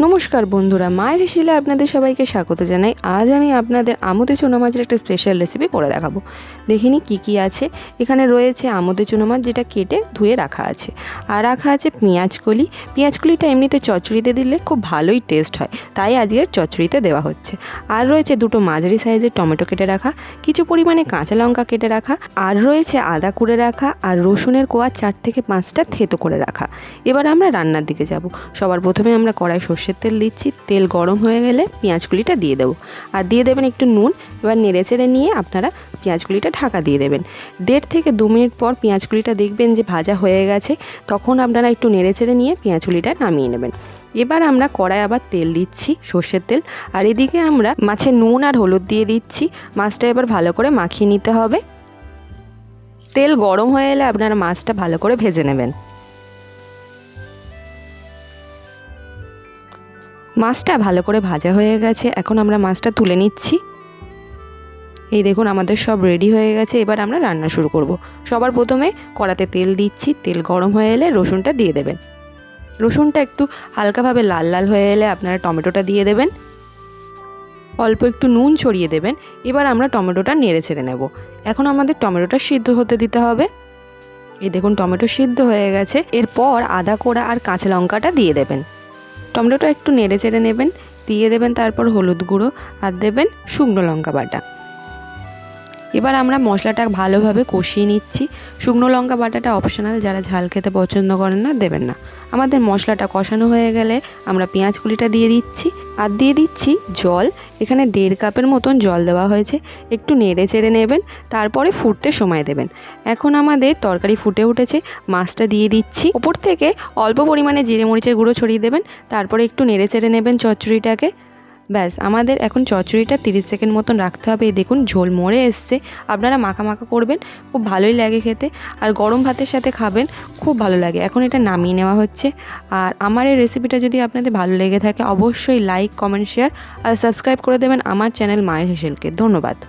নমস্কার বন্ধুরা, মায়ের শিলে আপনাদের সবাইকে স্বাগত জানাই। আজ আমি আপনাদের আমোদে চুনো মাছের একটা স্পেশাল রেসিপি করে দেখাবো। দেখিনি কি কি আছে। এখানে রয়েছে আমোদে চুনো মাছ যেটা কেটে ধুয়ে রাখা আছে। আর রাখা আছে পেঁয়াজ কলি। পেঁয়াজ কলিটা এমনিতে চচ্চড়িতে দিলে খুব ভালোই টেস্ট হয়। তাই আজকের চচ্চড়িতে দেওয়া হচ্ছে। আর রয়েছে দুটো মাঝারি সাইজের টমেটো কেটে রাখা। কিছু পরিমাণে কাঁচা লঙ্কা কেটে রাখা। আর রয়েছে আদা কুড়ে রাখা। আর রসুনের কোয়া চার থেকে পাঁচটা থেতো করে রাখা। এবার আমরা রান্নার দিকে যাব। সবার প্রথমে আমরা কড়াই সর্ষের তেল দিচ্ছি, তেল গরম হয়ে গেলে পেঁয়াজগুলিটা দিয়ে দেবো। আর দিয়ে দেবেন একটু নুন, এবার নেড়ে চেড়ে নিয়ে আপনারা পেঁয়াজগুলিটা ঢাকা দিয়ে দেবেন। দেড় থেকে দু মিনিট পর পেঁয়াজগুলিটা দেখবেন যে ভাজা হয়ে গেছে, তখন আপনারা একটু নেড়ে চেড়ে নিয়ে পেঁয়াজগুলিটা নামিয়ে নেবেন। এবার আমরা কড়াই আবার তেল দিচ্ছি, সর্ষের তেল। আর এদিকে আমরা মাছে নুন আর হলুদ দিয়ে দিচ্ছি, মাছটা এবার ভালো করে মাখিয়ে নিতে হবে। তেল গরম হয়ে এলে আপনারা মাছটা ভালো করে ভেজে নেবেন। মাছটা ভালো করে ভাজা হয়ে গেছে। এখন আমরা মাছটা তুলে নিচ্ছি। এই দেখুন, আমাদের সব রেডি হয়ে গেছে। এবার আমরা রান্না শুরু করব। সবার প্রথমে কড়াতে তেল দিচ্ছি। তেল গরম হয়ে এলে রসুনটা দিয়ে দেবেন। রসুনটা একটু হালকাভাবে লাল লাল হয়ে এলে আপনারা টমেটোটা দিয়ে দেবেন। অল্প একটু নুন ছড়িয়ে দেবেন। এবার আমরা টমেটোটা নেড়ে ছেড়ে নেব। এখন আমাদের টমেটোটা সিদ্ধ হতে দিতে হবে। এই দেখুন, টমেটো সিদ্ধ হয়ে গেছে। এরপর আদা কোড়া আর কাঁচা লঙ্কাটা দিয়ে দেবেন। টমেটোটা একটু নেড়ে চেড়ে নেবেন, দিয়ে দেবেন তারপর হলুদ গুঁড়ো আর দেবেন শুকনো লঙ্কা বাটা। এবার আমরা মশলাটা ভালোভাবে কষিয়ে নিচ্ছি। শুকনো লঙ্কা বাটাটা অপশনাল যারা ঝাল খেতে পছন্দ করেন না, দেবেন না। আমাদের মশলাটা কষানো হয়ে গেলে আমরা পেঁয়াজ কুলিটা দিয়ে দিচ্ছি। আর দিয়ে দিচ্ছি জল। এখানে দেড় কাপের মতন জল দেওয়া হয়েছে। একটু নেড়ে চেড়ে নেবেন, তারপরে ফুটতে সময় দেবেন। এখন আমাদের তরকারি ফুটে উঠেছে, মাছটা দিয়ে দিচ্ছি। ওপর থেকে অল্প পরিমাণে জিরে মরিচের গুঁড়ো ছড়িয়ে দেবেন, তারপরে একটু নেড়ে চেড়ে নেবেন চচ্চড়িটাকে। ব্যাস, আমাদের এখন চচ্চড়িটা তিরিশ সেকেন্ড মতন রাখতে হবে। দেখুন, ঝোল মরে এসছে। আপনারা মাখা মাখা করবেন, খুব ভালোই লাগে খেতে। আর গরম ভাতের সাথে খাবেন, খুব ভালো লাগে। এখন এটা নামিয়ে নেওয়া হচ্ছে। আর আমার এই রেসিপিটা যদি আপনাদের ভালো লেগে থাকে, অবশ্যই লাইক কমেন্ট শেয়ার আর সাবস্ক্রাইব করে দেবেন আমার চ্যানেল মায়ের হেসেলকে। ধন্যবাদ।